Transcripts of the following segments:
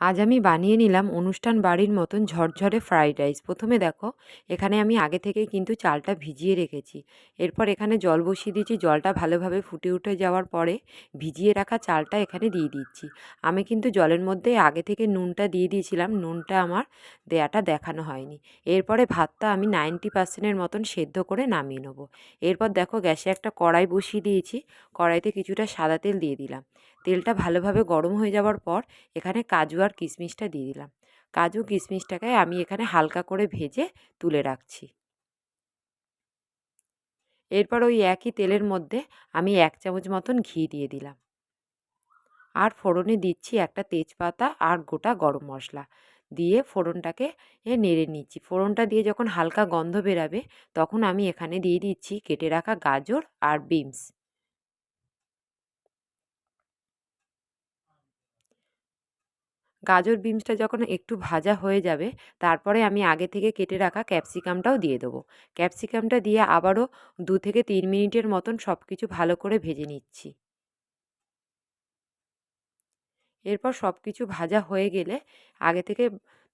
আজ আমি বানিয়ে নিলাম অনুষ্ঠান বাড়ির মতন ঝরঝরে ফ্রাইড রাইস প্রথমে দেখো, এখানে আমি আগে থেকেই কিন্তু চালটা ভিজিয়ে রেখেছি। এরপর এখানে জল বসিয়ে দিয়েছি, জলটা ভালোভাবে ফুটে উঠে যাওয়ার পরে ভিজিয়ে রাখা চালটা এখানে দিয়ে দিচ্ছি। আমি কিন্তু জলের মধ্যে আগে থেকে নুনটা দিয়ে দিয়েছিলাম, নুনটা আমার দেয়াটা দেখানো হয়নি। এরপরে ভাতটা আমি নাইনটি পার্সেন্টের মতন সেদ্ধ করে নামিয়ে নেব। এরপর দেখো গ্যাসে একটা কড়াই বসিয়ে দিয়েছি, কড়াইতে কিছুটা সাদা তেল দিয়ে দিলাম। তেলটা ভালোভাবে গরম হয়ে যাওয়ার পর এখানে কাজু আর কিশমিশটা দিয়ে দিলাম। কাজু, কিশমিশটাকে আমি এখানে হালকা করে ভেজে তুলে রাখছি। এরপর ওই একই তেলের মধ্যে আমি এক চামচ মতন ঘি দিয়ে দিলাম। আর ফোড়নে দিচ্ছি একটা তেজপাতা আর গোটা গরম মশলা। দিয়ে ফোড়নটাকে এ নেড়ে নিচ্ছি। ফোড়নটা দিয়ে যখন হালকা গন্ধ বেরাবে, তখন আমি এখানে দিয়ে দিচ্ছি কেটে রাখা গাজর আর বিনস। গাজর বিনসটা যখন একটু ভাজা হয়ে যাবে, তারপরে আমি আগে থেকে কেটে রাখা ক্যাপসিকামটাও দিয়ে দেবো। ক্যাপসিকামটা দিয়ে আবারও দু থেকে তিন মিনিটের মতন সব কিছু ভালো করে ভেজে নিচ্ছি। এরপর সব কিছু ভাজা হয়ে গেলে আগে থেকে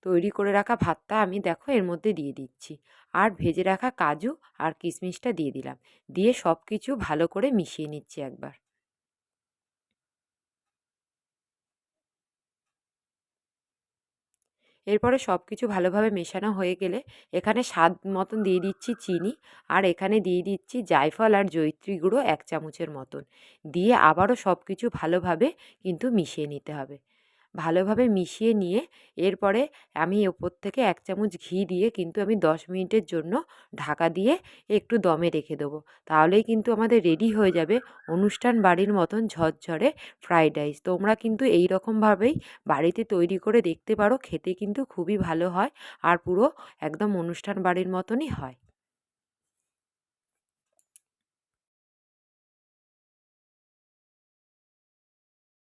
তৈরি করে রাখা ভাতটা আমি দেখো এর মধ্যে দিয়ে দিচ্ছি। আর ভেজে রাখা কাজু আর কিশমিশটা দিয়ে দিলাম। দিয়ে সব কিছু ভালো করে মিশিয়ে নিচ্ছি একবার। এরপরে সব কিছু ভালোভাবে মেশানো হয়ে গেলে এখানে স্বাদ মতন দিয়ে দিচ্ছি চিনি আর এখানে দিয়ে দিচ্ছি জায়ফল আর জৈত্রী গুঁড়ো এক চামচের মতন। দিয়ে আবারও সব কিছু ভালোভাবে কিন্তু মিশিয়ে নিতে হবে। ভালোভাবে মিশিয়ে নিয়ে এরপরে আমি ওপর থেকে এক চামচ ঘি দিয়ে কিন্তু আমি দশ মিনিটের জন্য ঢাকা দিয়ে একটু দমে রেখে দেবো। তাহলেই কিন্তু আমাদের রেডি হয়ে যাবে অনুষ্ঠান বাড়ির মতন ঝরঝরে ফ্রাইড রাইস। তোমরা কিন্তু এই রকমভাবেই বাড়িতে তৈরি করে দেখতে পারো, খেতে কিন্তু খুবই ভালো হয় আর পুরো একদম অনুষ্ঠান বাড়ির মতনই হয়।